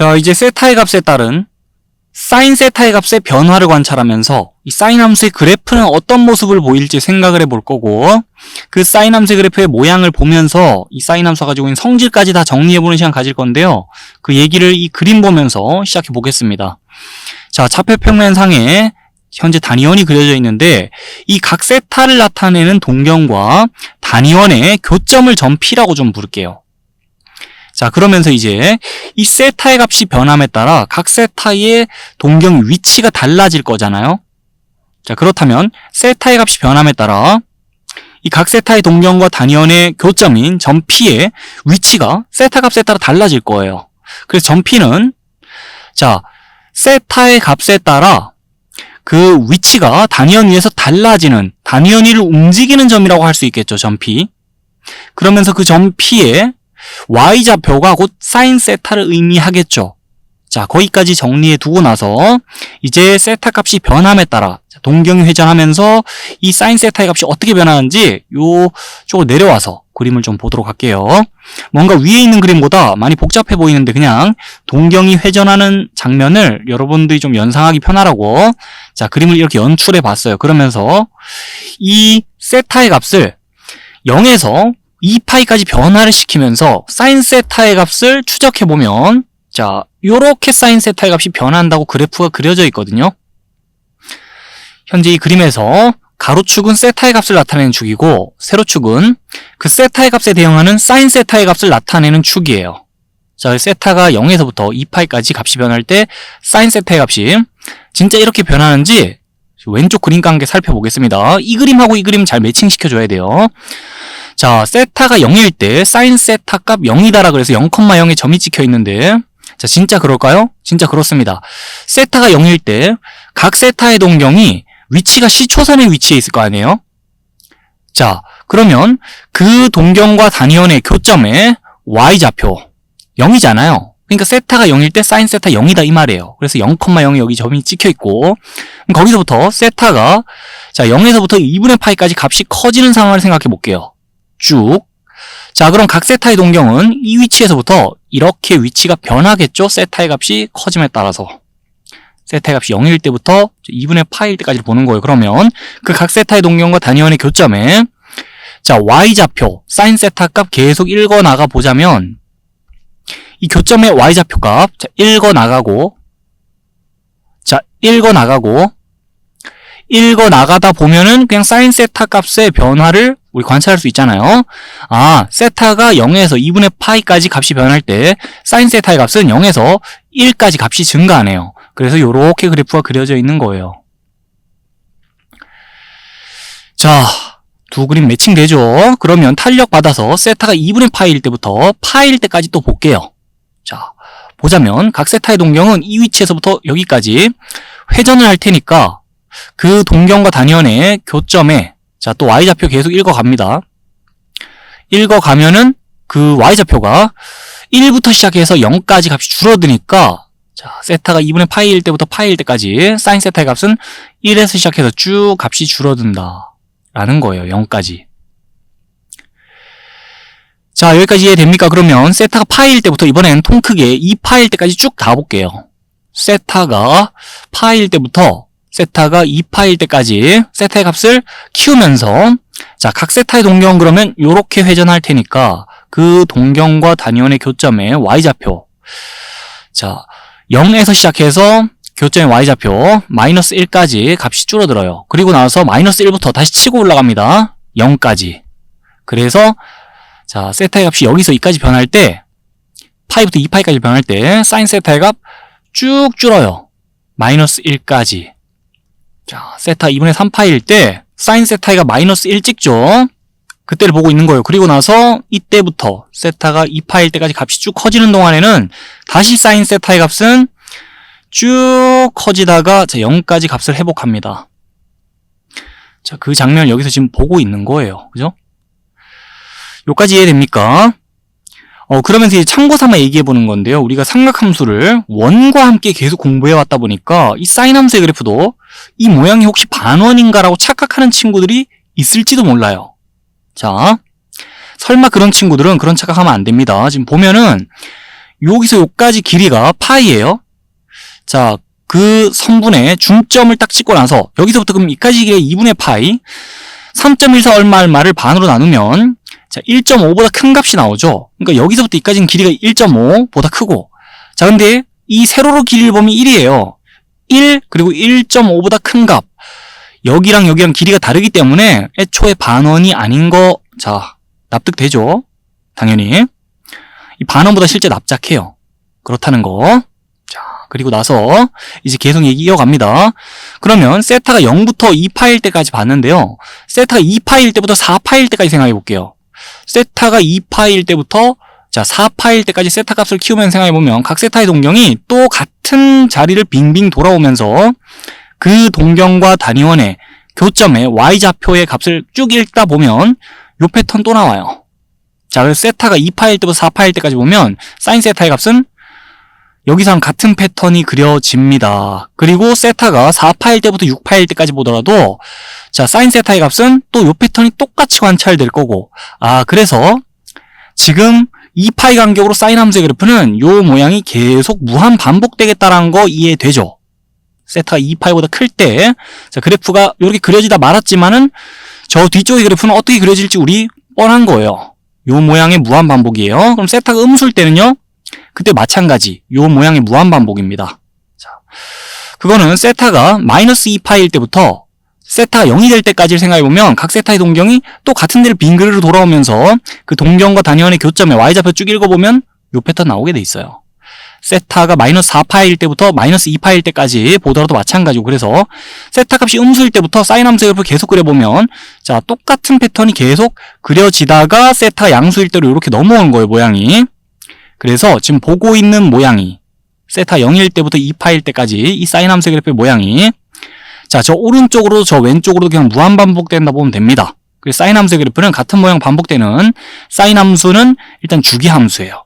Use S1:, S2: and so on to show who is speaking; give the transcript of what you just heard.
S1: 자, 이제 세타의 값에 따른 사인 세타의 값의 변화를 관찰하면서 이 사인 함수의 그래프는 어떤 모습을 보일지 생각을 해볼 거고 그 사인 함수의 그래프의 모양을 보면서 이 사인 함수가 가지고 있는 성질까지 다 정리해보는 시간 가질 건데요. 그 얘기를 이 그림 보면서 시작해 보겠습니다. 자, 차표 평면 상에 현재 단위원이 그려져 있는데 이 각 세타를 나타내는 동경과 단위원의 교점을 전 P라고 좀 부를게요. 자, 그러면서 이제 이 세타의 값이 변함에 따라 각 세타의 동경 위치가 달라질 거잖아요. 자, 그렇다면 세타의 값이 변함에 따라 이 각 세타의 동경과 단위원의 교점인 점 P의 위치가 세타 값에 따라 달라질 거예요. 그래서 점 P는 자, 세타의 값에 따라 그 위치가 단위원 위에서 달라지는 단위원 위를 움직이는 점이라고 할 수 있겠죠. 점 P. 그러면서 그 점 P의 y좌표가 곧 사인 세타를 의미하겠죠. 자, 거기까지 정리해 두고 나서 이제 세타 값이 변함에 따라 동경이 회전하면서 이 사인 세타의 값이 어떻게 변하는지 요 쪽으로 내려와서 그림을 좀 보도록 할게요. 뭔가 위에 있는 그림보다 많이 복잡해 보이는데 그냥 동경이 회전하는 장면을 여러분들이 좀 연상하기 편하라고 자, 그림을 이렇게 연출해 봤어요. 그러면서 이 세타의 값을 0에서 2파이까지 변화를 시키면서 사인 세타의 값을 추적해 보면 자, 요렇게 사인 세타의 값이 변한다고 그래프가 그려져 있거든요. 현재 이 그림에서 가로축은 세타의 값을 나타내는 축이고 세로축은 그 세타의 값에 대응하는 사인 세타의 값을 나타내는 축이에요. 자, 세타가 0에서부터 2파이까지 값이 변할 때 사인 세타의 값이 진짜 이렇게 변하는지 왼쪽 그림 관계 살펴보겠습니다. 이 그림하고 이 그림 잘 매칭시켜줘야 돼요. 자, 세타가 0일 때 사인 세타 값 0이다라 그래서 0,0에 점이 찍혀 있는데 자, 진짜 그럴까요? 진짜 그렇습니다. 세타가 0일 때 각 세타의 동경이 위치가 C초선의 위치에 있을 거 아니에요? 자, 그러면 그 동경과 단위원의 교점에 Y좌표 0이잖아요. 그러니까 세타가 0일 때 사인 세타 0이다 이 말이에요. 그래서 0,0에 여기 점이 찍혀 있고 거기서부터 세타가 자 0에서부터 2분의 파이까지 값이 커지는 상황을 생각해 볼게요. 쭉. 자 그럼 각 세타의 동경은 이 위치에서부터 이렇게 위치가 변하겠죠. 세타의 값이 커짐에 따라서. 세타의 값이 0일 때부터 2분의 파일 때까지 보는 거예요. 그러면 그 각 세타의 동경과 단위원의 교점에 자 y좌표 사인 세타 값 계속 읽어 나가 보자면 이 교점의 y좌표 값 자, 읽어 나가고 자 읽어 나가고 읽어 나가다 보면은 그냥 사인 세타 값의 변화를 우리 관찰할 수 있잖아요. 아, 세타가 0에서 2분의 파이까지 값이 변할 때 사인 세타의 값은 0에서 1까지 값이 증가하네요. 그래서 이렇게 그래프가 그려져 있는 거예요. 자, 두 그림 매칭되죠? 그러면 탄력 받아서 세타가 2분의 파이일 때부터 파이일 때까지 또 볼게요. 자, 보자면 각 세타의 동경은 이 위치에서부터 여기까지 회전을 할 테니까 그 동경과 단위원의 교점에 자, 또 y좌표 계속 읽어갑니다. 읽어가면은 그 y좌표가 1부터 시작해서 0까지 값이 줄어드니까 자, 세타가 2분의 파이일 때부터 파이일 때까지 사인 세타의 값은 1에서 시작해서 쭉 값이 줄어든다. 라는 거예요. 0까지. 자, 여기까지 이해됩니까? 그러면 세타가 파이일 때부터 이번엔 통 크게 2파일 때까지 쭉 가볼게요. 세타가 파이일 때부터 세타가 2파일 때까지 세타의 값을 키우면서 자, 각 세타의 동경 그러면 이렇게 회전할 테니까 그 동경과 단위원의 교점의 y좌표 자, 0에서 시작해서 교점의 y좌표 마이너스 1까지 값이 줄어들어요. 그리고 나서 마이너스 1부터 다시 치고 올라갑니다. 0까지. 그래서 자, 세타의 값이 여기서 2까지 변할 때 파이부터 2파이까지 변할 때 사인 세타의 값 쭉 줄어요. 마이너스 1까지. 자, 세타 2분의 3파일 때 사인 세타가 마이너스 1 찍죠. 그때를 보고 있는 거예요. 그리고 나서 이때부터 세타가 2파일 때까지 값이 쭉 커지는 동안에는 다시 사인 세타의 값은 쭉 커지다가 자, 0까지 값을 회복합니다. 자, 그 장면을 여기서 지금 보고 있는 거예요. 그죠? 요까지 이해됩니까? 어, 그러면서 이제 참고 삼아 얘기해 보는 건데요. 우리가 삼각함수를 원과 함께 계속 공부해 왔다 보니까 이 사인 함수의 그래프도 이 모양이 혹시 반원인가라고 착각하는 친구들이 있을지도 몰라요. 자, 설마 그런 친구들은 그런 착각하면 안 됩니다. 지금 보면은 여기서 여기까지 길이가 파이예요. 자, 그 선분의 중점을 딱 찍고 나서 여기서부터 그럼 이까지 길이가 2분의 파이 3.14 얼마 얼마를 반으로 나누면 자 1.5보다 큰 값이 나오죠. 그러니까 여기서부터 이까지는 길이가 1.5보다 크고 자 근데 이 세로로 길이를 보면 1이에요. 1 그리고 1.5보다 큰 값. 여기랑 여기랑 길이가 다르기 때문에 애초에 반원이 아닌 거 자 납득되죠? 당연히 이 반원보다 실제 납작해요. 그렇다는 거. 자 그리고 나서 이제 계속 얘기 이어갑니다. 그러면 세타가 0부터 2파일 때까지 봤는데요. 세타가 2파일 때부터 4파일 때까지 생각해 볼게요. 세타가 2파일 때부터 자 4파일 때까지 세타 값을 키우면 생각해 보면 각 세타의 동경이 또 같은 자리를 빙빙 돌아오면서 그 동경과 단위원의 교점의 y좌표의 값을 쭉 읽다 보면 요 패턴 또 나와요. 자, 그래서 세타가 2파일 때부터 4파일 때까지 보면 사인 세타의 값은 여기서랑 같은 패턴이 그려집니다. 그리고 세타가 4파일 때부터 6파일 때까지 보더라도 자, 사인 세타의 값은 또 요 패턴이 똑같이 관찰될 거고 아, 그래서 지금 2파이 간격으로 사인 함수의 그래프는 요 모양이 계속 무한 반복되겠다라는 거 이해되죠? 세타가 2파이보다 클 때, 자, 그래프가 이렇게 그려지다 말았지만은 저 뒤쪽의 그래프는 어떻게 그려질지 우리 뻔한 거예요. 요 모양의 무한 반복이에요. 그럼 세타가 음수일 때는요, 그때 마찬가지. 요 모양의 무한 반복입니다. 자, 그거는 세타가 마이너스 2파일 때부터 세타가 0이 될 때까지를 생각해보면 각 세타의 동경이 또 같은 데를 빙그르르 돌아오면서 그 동경과 단위원의 교점에 y좌표 쭉 읽어보면 요 패턴 나오게 돼 있어요. 세타가 마이너스 4파일 때부터 마이너스 2파일 때까지 보더라도 마찬가지고 그래서 세타 값이 음수일 때부터 사인 함수 그래프 계속 그려보면 자 똑같은 패턴이 계속 그려지다가 세타가 양수일 때로 이렇게 넘어오는 거예요 모양이 그래서 지금 보고 있는 모양이 세타 0일 때부터 2파일 때까지 이 사인 함수 그래프의 모양이 자 저 오른쪽으로 저 왼쪽으로 그냥 무한 반복된다 보면 됩니다. 그래서 사인 함수 그래프는 같은 모양 반복되는 사인 함수는 일단 주기 함수예요